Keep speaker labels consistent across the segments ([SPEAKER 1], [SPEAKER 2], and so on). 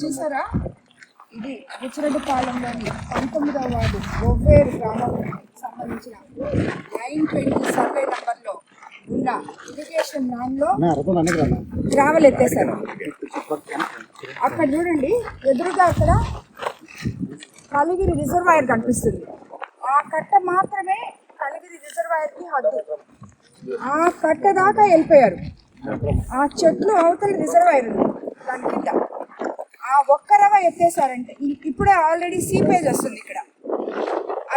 [SPEAKER 1] చూసారా? ఇది బుచ్చిరెడ్డిపాలెంలోని పంతొమ్మిదవ వార్డు గొవ్వేరు గ్రామం సంబంధించిన నైన్ ట్వంటీ సర్వే నంబర్లో ఉన్న ఇరిగేషన్ ల్యాండ్లో గ్రావెల్ ఎత్తేసారు అక్కడ చూడండి ఎదురుగా అక్కడ కలిగిరి రిజర్వాయర్ కనిపిస్తుంది. ఆ కట్ట మాత్రమే కలిగిరి రిజర్వాయర్కి హద్దు. ఆ కట్ట దాకా వెళ్ళిపోయారు. ఆ చెట్లు అవతల రిజర్వాయర్ ఉంది. దాని కింద. ఆ ఒక్క రవ ఎత్తేసారంటే ఇప్పుడే ఆల్రెడీ సీపేజ్ వస్తుంది ఇక్కడ.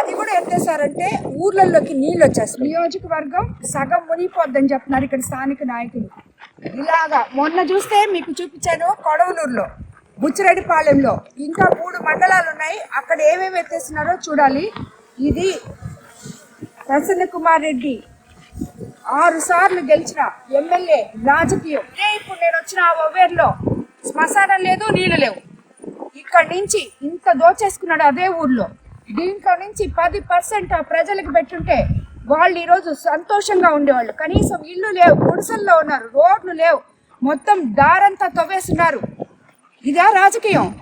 [SPEAKER 1] అది కూడా ఎత్తేసారంటే ఊర్లలోకి నీళ్ళు వచ్చేస్తాయి. నియోజకవర్గం సగం మునిగిపోద్దని చెప్తున్నారు ఇక్కడ స్థానిక నాయకులు. ఇలాగా మొన్న చూస్తే మీకు చూపించాను కొడవలూరులో బుచ్చిరెడ్డిపాలెంలో. ఇంకా మూడు మండలాలు ఉన్నాయి. అక్కడ ఏమేమి ఎత్తేస్తున్నారో చూడాలి. ఇది ప్రసన్న కుమార్ రెడ్డి ఆరు సార్లు గెలిచిన ఎమ్మెల్యే రాజకీయం. ఇప్పుడు నేను వచ్చిన ఆ ఒవేర్లో శ్మశానం లేదు నీళ్ళు లేవు. ఇక్కడి నుంచి ఇంత దోచేసుకున్నాడు అదే ఊర్లో. దీంట్లో నుంచి పది పర్సెంట్ ఆ ప్రజలకు పెట్టుంటే వాళ్ళు ఈరోజు సంతోషంగా ఉండేవాళ్ళు. కనీసం ఇల్లు లేవు గుడిసెల్లో ఉన్నారు రోడ్లు లేవు. మొత్తం దారంతా తవ్వేస్తున్నారు. ఇదా రాజకీయం.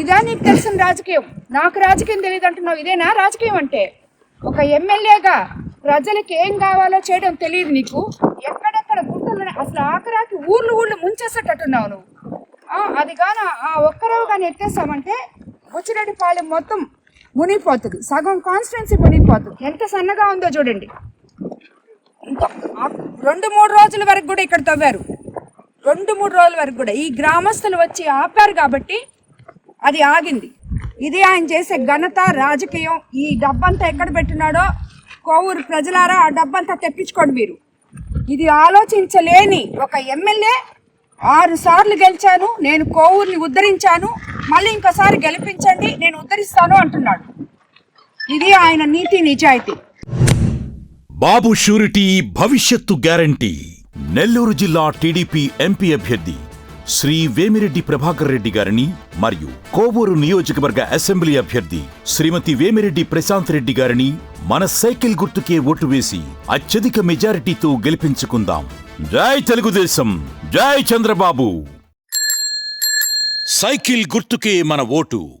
[SPEAKER 1] ఇదా నీకు తెలిసిన రాజకీయం. నాకు రాజకీయం తెలియదు అంటున్నావు. ఇదేనా రాజకీయం అంటే? ఒక ఎమ్మెల్యేగా ప్రజలకి ఏం కావాలో చేయడం తెలియదు నీకు. ఎక్కడెక్కడ గుంటలు అసలు ఆఖరాకి ఊర్లు ఊళ్ళు ముంచేసేటట్టున్నావు నువ్వు. అది గాన ఆ ఒక్కరవు కానీ ఎట్టేస్తామంటే బుచ్చిరెడ్డిపాలెం మొత్తం మునిగిపోతుంది. సగం కాన్స్టిట్యున్సీ మునిగిపోతుంది. ఎంత సన్నగా ఉందో చూడండి. ఇంకా రెండు మూడు రోజుల వరకు కూడా ఇక్కడ తవ్వారు. రెండు మూడు రోజుల వరకు కూడా. ఈ గ్రామస్తులు వచ్చి ఆపారు కాబట్టి అది ఆగింది. ఇది ఆయన చేసే ఘనత రాజకీయం. ఈ డబ్బంతా ఎక్కడ పెట్టినాడో కోవూరు ప్రజలారా ఆ డబ్బంతా తెప్పించుకోండి మీరు. ఇది ఆలోచించలేని ఒక ఎమ్మెల్యే ఆరు సార్లు గెలిచాను నేను కోవూరిని ఉద్ధరించాను మళ్ళీ ఇంకోసారి గెలిపించండి నేను ఉద్ధరిస్తాను అంటున్నాడు. ఇది ఆయన నీతి నిజాయితీ.
[SPEAKER 2] బాబు షూరిటీ భవిష్యత్తు గ్యారంటీ. నెల్లూరు జిల్లా టీడీపీ ఎంపీ అభ్యర్థి శ్రీ వేమిరెడ్డి ప్రభాకర్ రెడ్డి గారిని మరియు కోవూరు నియోజకవర్గ అసెంబ్లీ అభ్యర్థి శ్రీమతి వేమిరెడ్డి ప్రశాంత్ రెడ్డి గారిని మన సైకిల్ గుర్తుకే ఓటు వేసి అత్యధిక మెజారిటీతో గెలిపించుకుందాం. జై తెలుగుదేశం! జై చంద్రబాబు. సైకిల్ గుర్తుకే మన ఓటు.